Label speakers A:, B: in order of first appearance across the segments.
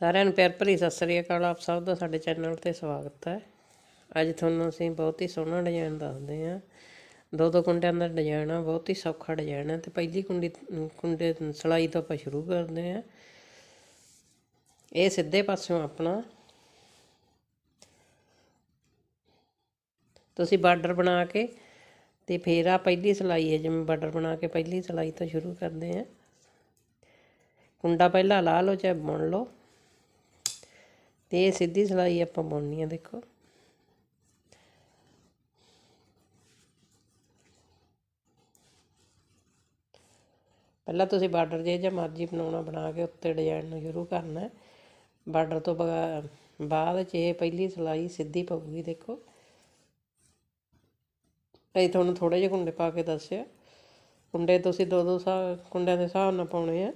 A: ਸਾਰਿਆਂ ਨੂੰ ਪਿਆਰ ਭਰੀ ਸਤਿ ਸ੍ਰੀ ਅਕਾਲ। ਆਪ ਸਭ ਦਾ ਸਾਡੇ ਚੈਨਲ ਤੇ ਸਵਾਗਤ ਹੈ। ਅੱਜ ਤੁਹਾਨੂੰ ਅਸੀਂ ਬਹੁਤ ਹੀ ਸੋਹਣਾ ਡਿਜ਼ਾਈਨ ਦੱਸਦੇ ਹਾਂ। ਦੋ ਦੋ ਕੁੰਡਿਆਂ ਦਾ ਡਿਜ਼ਾਈਨ ਆ, ਬਹੁਤ ਹੀ ਸੌਖਾ ਡਿਜ਼ਾਈਨ ਹੈ ਤੇ ਪਹਿਲੀ ਕੁੰਡੀ, ਕੁੰਡੇ ਸਲਾਈ ਤੋਂ ਆਪਾਂ ਸ਼ੁਰੂ ਕਰਦੇ ਹਾਂ। ਇਹ ਸਿੱਧੇ ਪਾਸਿਓਂ ਆਪਣਾ। ਤੁਸੀਂ ਬਾਰਡਰ ਬਣਾ ਕੇ ਤੇ ਫੇਰ ਆ ਪਹਿਲੀ ਸਲਾਈ ਹੈ, ਜਿਵੇਂ ਬਾਰਡਰ ਬਣਾ ਕੇ ਪਹਿਲੀ ਸਲਾਈ ਤੋਂ ਸ਼ੁਰੂ ਕਰਦੇ ਹਾਂ। ਕੁੰਡਾ ਪਹਿਲਾਂ ਲਾ ਲਓ ਚਾਹੇ ਬੁਣ ਲਓ। ਤੇ ਇਹ ਸਿੱਧੀ ਸਲਾਈ ਆਪਾਂ ਬੁਣਨੀ ਆ, ਦੇਖੋ। ਪਹਿਲਾਂ ਤੁਸੀਂ ਬਾਰਡਰ ਜੇ ਜਾਂ ਮਰਜ਼ੀ ਬਣਾਉਣਾ, ਬਣਾ ਕੇ ਉੱਤੇ ਡਿਜ਼ਾਈਨ ਨੂੰ ਸ਼ੁਰੂ ਕਰਨਾ ਬਾਰਡਰ ਤੋਂ ਬਗਾ- ਬਾਅਦ ਚ ਇਹ ਪਹਿਲੀ ਸਲਾਈ ਸਿੱਧੀ ਪਊਗੀ, ਦੇਖੋ। ਇਹ ਤੁਹਾਨੂੰ ਥੋੜੇ ਜਿਹੇ ਕੁੰਡੇ ਪਾ ਕੇ ਦੱਸਿਆ। ਕੁੰਡੇ ਤੁਸੀਂ ਦੋ ਦੋ ਸਾ, ਕੁੰਡਿਆਂ ਦੇ ਹਿਸਾਬ ਨਾਲ ਪਾਉਣੇ ਆ।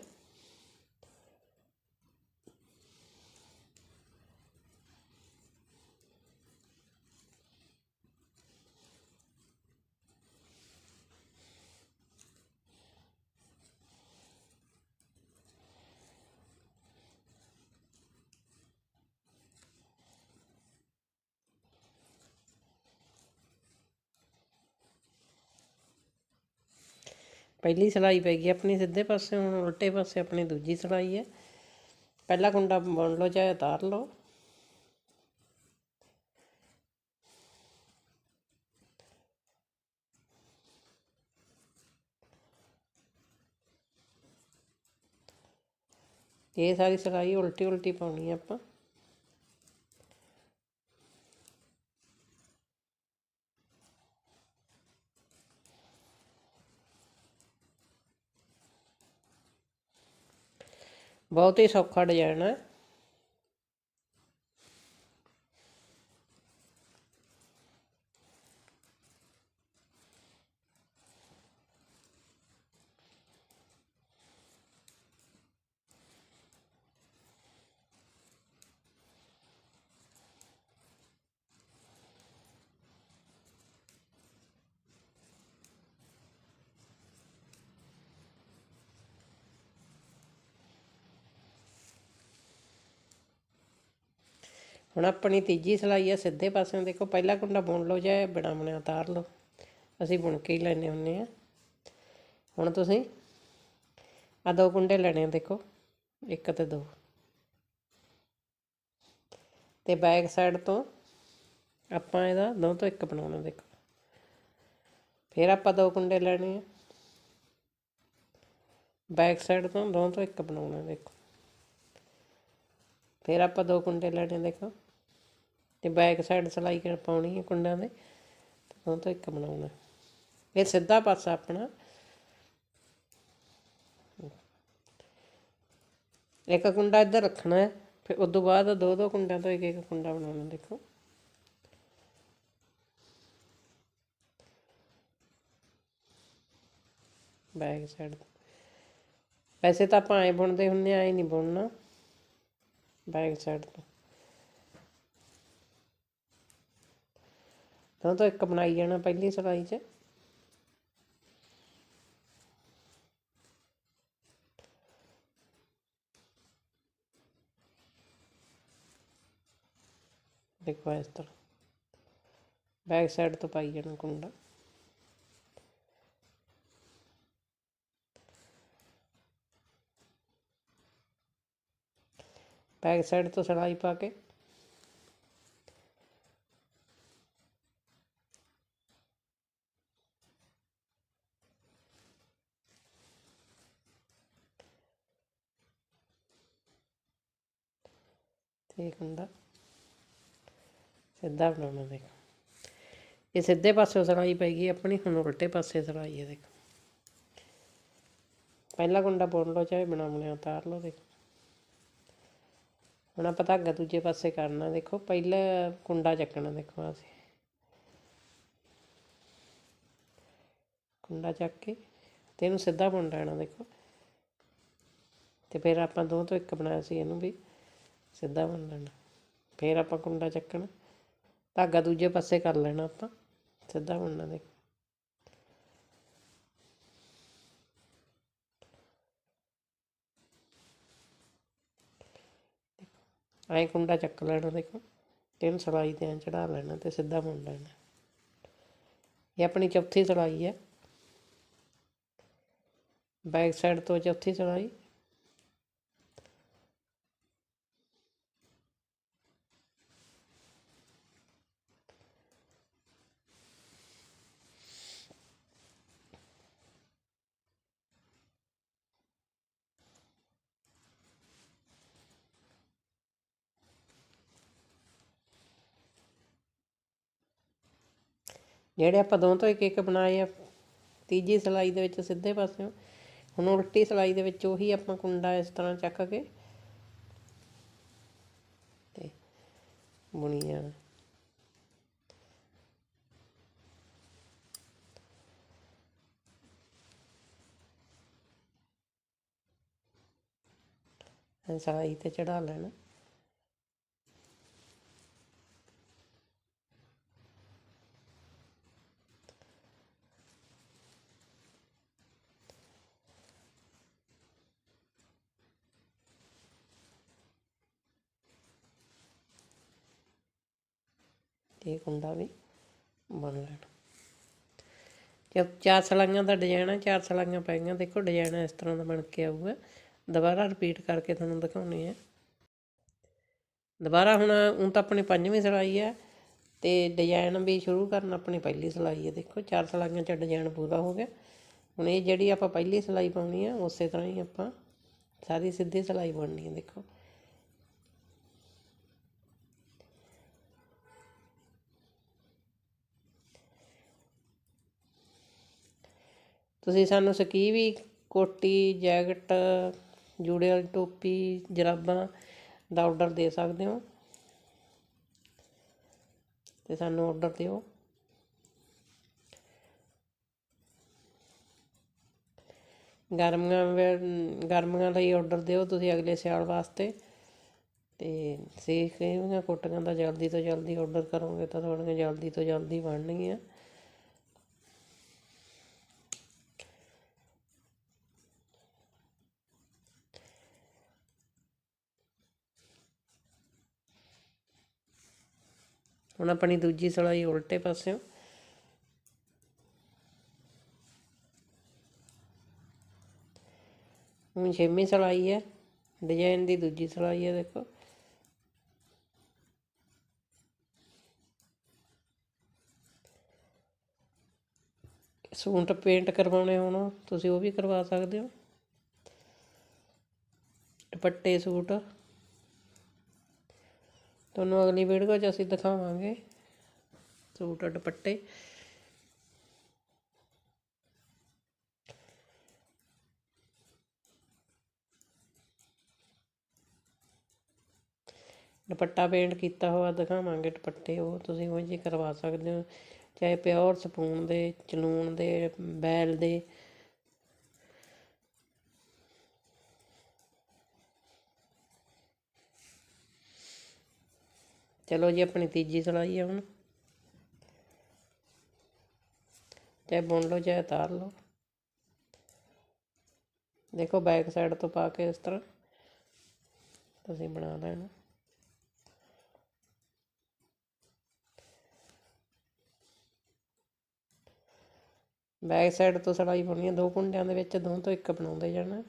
A: ਪਹਿਲੀ ਸਲਾਈ ਪੈ ਗਈ ਆਪਣੀ ਸਿੱਧੇ ਪਾਸੇ, ਹੁਣ ਉਲਟੇ ਪਾਸੇ ਆਪਣੀ ਦੂਜੀ ਸਲਾਈ ਹੈ। ਪਹਿਲਾ ਕੁੰਡਾ ਬੁਣ ਲਓ ਚਾਹੇ ਉਤਾਰ ਲਓ। ਇਹ ਸਾਰੀ ਸਲਾਈ ਉਲਟੀ ਉਲਟੀ ਪਾਉਣੀ ਹੈ ਆਪਾਂ। ਬਹੁਤ ਹੀ ਸੌਖਾ ਡਿਜ਼ਾਈਨ ਹੈ। ਹੁਣ ਆਪਣੀ ਤੀਜੀ ਸਲਾਈ ਹੈ ਸਿੱਧੇ ਪਾਸਿਓਂ ਦੇਖੋ, ਪਹਿਲਾ ਕੁੰਡਾ ਬੁਣ ਲਓ ਜਾਂ ਬਿਨਾ ਬੁਣਿਆ ਉਤਾਰ ਲਓ। ਅਸੀਂ ਬੁਣ ਕੇ ਹੀ ਲੈਣੇ ਹੁੰਨੇ ਆ। ਹੁਣ ਤੁਸੀਂ ਆ ਦੋ ਕੁੰਡੇ ਲੈਣੇ ਆ, ਦੇਖੋ, ਇੱਕ ਤੇ ਦੋ। ਤੇ ਬੈਕ ਸਾਈਡ ਤੋਂ ਆਪਾਂ ਇਹਦਾ ਦੋ ਤੋਂ ਇੱਕ ਬਣਾਉਣਾ, ਦੇਖੋ। ਫਿਰ ਆਪਾਂ ਦੋ ਕੁੰਡੇ ਲੈਣੇ ਆ। ਬੈਕ ਸਾਈਡ ਤੋਂ ਦੋ ਤੋਂ ਇੱਕ ਬਣਾਉਣਾ, ਦੇਖੋ। ਫਿਰ ਆਪਾਂ ਦੋ ਕੁੰਡੇ ਲੈਣੇ ਦੇਖੋ। ਤੇ ਬੈਕ ਸਾਈਡ ਸਲਾਈ ਕਰ ਪਾਉਣੀ ਹੈ ਕੁੰਡਾਂ ਦੇ, ਤੇ ਤੋਂ ਇੱਕ ਬਣਾਉਣਾ। ਇਹ ਸਿੱਧਾ ਪਾਸਾ ਆਪਣਾ। ਇੱਕ ਕੁੰਡਾ ਇੱਧਰ ਰੱਖਣਾ ਹੈ, ਫਿਰ ਉਸ ਤੋਂ ਬਾਅਦ ਦੋ ਦੋ ਕੁੰਡਾਂ ਤੋਂ ਇੱਕ ਇੱਕ ਕੁੰਡਾ ਬਣਾਉਣਾ, ਦੇਖੋ। ਬੈਕ ਸਾਈਡ ਵੈਸੇ ਤਾਂ ਆਪਾਂ ਐ ਬੁਣਦੇ ਹੁੰਨੇ ਆ, ਐ ਨਹੀਂ ਬੁਣਨਾ। ਬੈਕ ਸਾਈਡ ਤੋਂ। ਤਾਂ ਤਾਂ ਇੱਕ ਬਣਾਈ ਜਾਣਾ ਪਹਿਲੀ ਸਲਾਈ 'ਚ। ਦੇਖੋ ਇਸ ਤਰ੍ਹਾਂ। ਬੈਕ ਸਾਈਡ ਤੋਂ ਪਾਈ ਜਾਣਾ ਕੁੰਡਾ। ਬੈਕ ਸਾਈਡ ਤੋਂ ਸਲਾਈ ਪਾ ਕੇ। ਇਹ ਕੁੰਡਾ ਸਿੱਧਾ ਬਣਾਉਣਾ ਦੇਖੋ। ਇਹ ਸਿੱਧੇ ਪਾਸੇ ਸਲਾਈ ਪੈ ਗਈ, ਆਪਣੀ ਹੁਣ ਉਲਟੇ ਪਾਸੇ ਸਲਾਈ ਹੈ ਦੇਖੋ। ਪਹਿਲਾ ਕੁੰਡਾ ਬੁਣ ਲਓ, ਚਾਹੇ ਬਣਾ ਬਣਿਆ ਉਤਾਰ ਲਓ ਦੇਖੋ। ਹੁਣ ਆਪਾਂ ਧਾਗਾ ਦੂਜੇ ਪਾਸੇ ਕਰਨਾ, ਦੇਖੋ ਪਹਿਲਾ ਕੁੰਡਾ ਚੱਕਣਾ ਦੇਖੋ ਅਸੀਂ। ਕੁੰਡਾ ਚੱਕ ਕੇ ਤੇ ਇਹਨੂੰ ਸਿੱਧਾ ਬੁਣ ਲੈਣਾ ਦੇਖੋ। ਤੇ ਫਿਰ ਆਪਾਂ ਦੋ ਤੋਂ ਇੱਕ ਬਣਾਇਆ ਸੀ ਇਹਨੂੰ ਵੀ। ਸਿੱਧਾ ਬੁਣ ਲੈਣਾ। ਫਿਰ ਆਪਾਂ ਕੁੰਡਾ ਚੱਕਣਾ। ਧਾਗਾ ਦੂਜੇ ਪਾਸੇ ਕਰ ਲੈਣਾ ਆਪਾਂ। ਸਿੱਧਾ ਬੁਣਨਾ ਦੇਖੋ। ਐਂ ਕੁੰਡਾ ਚੱਕ ਲੈਣਾ ਦੇਖੋ। ਤਿੰਨ ਸਲਾਈ ਤੇ ਐਂ ਚੜਾ ਲੈਣਾ ਤੇ ਸਿੱਧਾ ਮੁੰਨ ਲੈਣਾ। ਇਹ ਆਪਣੀ ਚੌਥੀ ਸਲਾਈ ਹੈ। ਬੈਕ ਸਾਈਡ ਤੋਂ ਚੌਥੀ ਸਲਾਈ। ਜਿਹੜੇ ਆਪਾਂ ਦੋ ਤੋਂ ਇੱਕ ਇੱਕ ਬਣਾਏ ਆ, ਤੀਜੀ ਸਲਾਈ ਦੇ ਵਿੱਚ ਸਿੱਧੇ ਪਾਸਿਓਂ, ਹੁਣ ਉਲਟੀ ਸਲਾਈ ਦੇ ਵਿੱਚ ਉਹੀ ਆਪਾਂ ਕੁੰਡਾ ਇਸ ਤਰ੍ਹਾਂ ਚੱਕ ਕੇ ਤੇ ਬੁਣੀ ਜਾਣਾ ਐਂ ਸਲਾਈ ਤੇ ਚੜਾ ਲੈਣਾ। ਤੇ ਕੁੰਡਾ ਵੀ, ਬਣ ਲੈਣਾ ਜਦ ਚਾਰ ਸਲਾਈਆਂ ਦਾ ਡਿਜ਼ਾਈਨ ਹੈ ਚਾਰ ਸਲਾਈਆਂ ਪਾਈਆਂ ਦੇਖੋ ਡਿਜ਼ਾਈਨ ਇਸ ਤਰ੍ਹਾਂ ਦਾ ਬਣ ਕੇ ਆਊਗਾ। ਦੁਬਾਰਾ ਰਿਪੀਟ ਕਰਕੇ ਤੁਹਾਨੂੰ ਦਿਖਾਉਣੀ ਹੈ ਦੁਬਾਰਾ ਹੁਣ ਹੁਣ ਤਾਂ ਆਪਣੀ ਪੰਜਵੀਂ ਸਲਾਈ ਹੈ ਤੇ ਡਿਜ਼ਾਈਨ ਵੀ ਸ਼ੁਰੂ ਕਰਨ ਆਪਣੀ ਪਹਿਲੀ ਸਲਾਈ ਹੈ ਦੇਖੋ ਚਾਰ ਸਲਾਈਆਂ ਚ ਡਿਜ਼ਾਈਨ ਪੂਰਾ ਹੋ ਗਿਆ। ਹੁਣ ਇਹ ਜਿਹੜੀ ਆਪਾਂ ਪਹਿਲੀ ਸਲਾਈ ਪਾਉਣੀ ਆ, ਉਸੇ ਤਰ੍ਹਾਂ ਹੀ ਆਪਾਂ ਸਾਰੀ ਸਿੱਧੀ ਸਲਾਈ ਬਣਨੀ ਹੈ ਦੇਖੋ। ਤੁਸੀਂ ਸਾਨੂੰ ਸਕੀਵੀ, ਕੋਟੀ, ਜੈਕਟ ਜੂੜੇ ਵਾਲੀ ਟੋਪੀ, ਜਰਾਬਾਂ ਦਾ ਆਰਡਰ ਦੇ ਸਕਦੇ ਹੋ। ਤੇ ਸਾਨੂੰ ਆਰਡਰ ਦਿਓ। ਗਰਮੀਆਂ ਵੇ- ਗਰਮੀਆਂ ਲਈ ਆਰਡਰ ਦਿਓ ਤੁਸੀਂ ਅਗਲੇ ਸਿਆਲ ਵਾਸਤੇ। ਤੇ ਸੇਖੀਆਂ ਕਹੀਆਂ ਕੋਟੀਆਂ ਦਾ ਜਲਦੀ ਤੋਂ ਜਲਦੀ ਆਰਡਰ ਕਰੋਗੇ ਤਾਂ ਤੁਹਾਡੀਆਂ ਜਲਦੀ ਤੋਂ ਜਲਦੀ ਬਣਨਗੀਆਂ। ਹੁਣ ਆਪਣੀ ਦੂਜੀ ਸਲਾਈ ਉਲਟੇ ਪਾਸਿਓਂ। ਹੁਣ ਛੇਵੀਂ ਸਲਾਈ ਹੈ ਡਿਜ਼ਾਈਨ ਦੀ ਦੂਜੀ ਸਲਾਈ ਹੈ ਦੇਖੋ। ਸੂਟ ਪੇਂਟ ਕਰਵਾਉਣੇ ਹੋਣ, ਤੁਸੀਂ ਉਹ ਵੀ ਕਰਵਾ ਸਕਦੇ ਹੋ। ਦੁਪੱਟੇ ਸੂਟ। ਤੁਹਾਨੂੰ ਅਗਲੀ ਵੀਡੀਓ 'ਚ ਅਸੀਂ ਦਿਖਾਵਾਂਗੇ ਸੂਟ ਦੁਪੱਟੇ। ਦੁਪੱਟਾ ਪੇਂਟ ਕੀਤਾ ਹੋਇਆ ਦਿਖਾਵਾਂਗੇ ਦੁਪੱਟੇ, ਉਹ ਤੁਸੀਂ ਉਹ ਜਿਹੇ ਕਰਵਾ ਸਕਦੇ ਹੋ। ਚਾਹੇ ਪਿਓਰ ਸਪੂਨ ਦੇ ਚਲੂਣ ਦੇ, ਬੈਲ ਦੇ ਚਲੋ ਜੀ, ਆਪਣੀ ਤੀਜੀ ਸਲਾਈ ਆ ਹੁਣ। ਚਾਹੇ ਬੁਣ ਲਓ, ਚਾਹੇ ਉਤਾਰ ਲਓ। ਦੇਖੋ ਬੈਕ ਸਾਈਡ ਤੋਂ ਪਾ ਕੇ ਇਸ ਤਰ੍ਹਾਂ ਤੁਸੀਂ ਬਣਾ ਲੈਣਾ। ਬੈਕ ਸਾਈਡ ਤੋਂ ਸਲਾਈ ਪਾਉਣੀ ਹੈ, ਦੋ ਕੁੰਡਿਆਂ ਦੇ ਵਿੱਚ ਦੋ ਤੋਂ ਇੱਕ ਬਣਾਉਂਦੇ ਜਾਣਾ।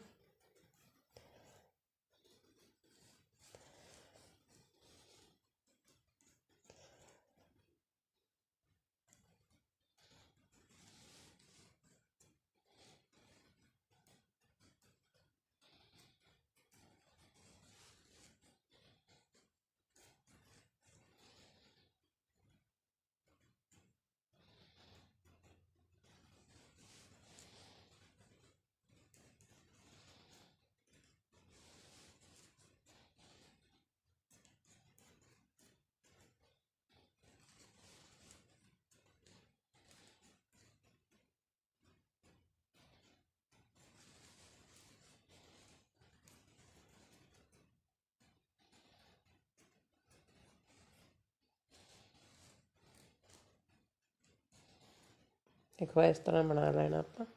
A: देखो, इस तरह बना लेना आप।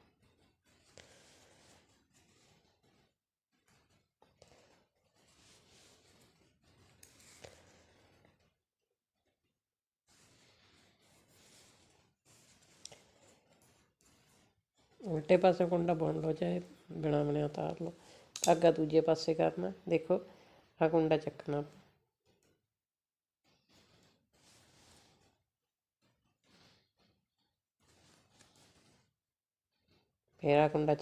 A: उल्टे पासे कुंडा बुन लो चाहे बिना बने उतार लो। धागा दूजे पासे करना, देखो आ कुंडा चकना ਫੇਰ ਆਹ ਕੁੰਡਾ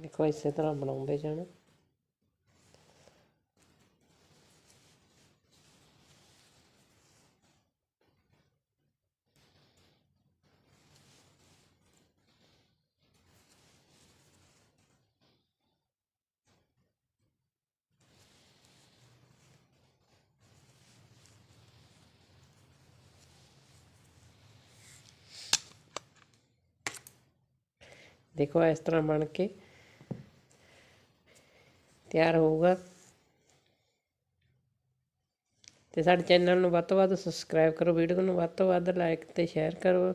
A: ਦੇਖੋ ਇਸੇ ਤਰ੍ਹਾਂ ਬਣਾਉਂਦੇ ਜਾਣਾ। ਦੇਖੋ ਇਸ ਤਰ੍ਹਾਂ ਬਣ ਕੇ ਤਿਆਰ ਹੋਊਗਾ। ਤੇ ਸਾਡੇ ਚੈਨਲ ਨੂੰ ਵੱਧ ਤੋਂ ਵੱਧ ਸਬਸਕ੍ਰਾਈਬ ਕਰੋ, ਵੀਡੀਓ ਨੂੰ ਵੱਧ ਤੋਂ ਵੱਧ ਲਾਈਕ ਤੇ ਸ਼ੇਅਰ ਕਰੋ।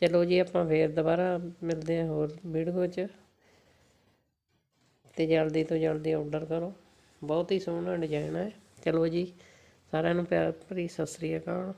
A: ਚਲੋ ਜੀ, ਆਪਾਂ ਫੇਰ ਦੁਬਾਰਾ ਮਿਲਦੇ ਹਾਂ ਹੋਰ ਵੀਡੀਓ 'ਚ। ਤੇ ਜਲਦੀ ਤੋਂ ਜਲਦੀ ਆਰਡਰ ਕਰੋ। ਬਹੁਤ ਹੀ ਸੋਹਣਾ ਡਿਜ਼ਾਈਨ ਹੈ। ਚਲੋ ਜੀ, ਸਾਰਿਆਂ ਨੂੰ ਪਿਆਰ ਭਰੀ ਸਤਿ ਸ੍ਰੀ ਅਕਾਲ।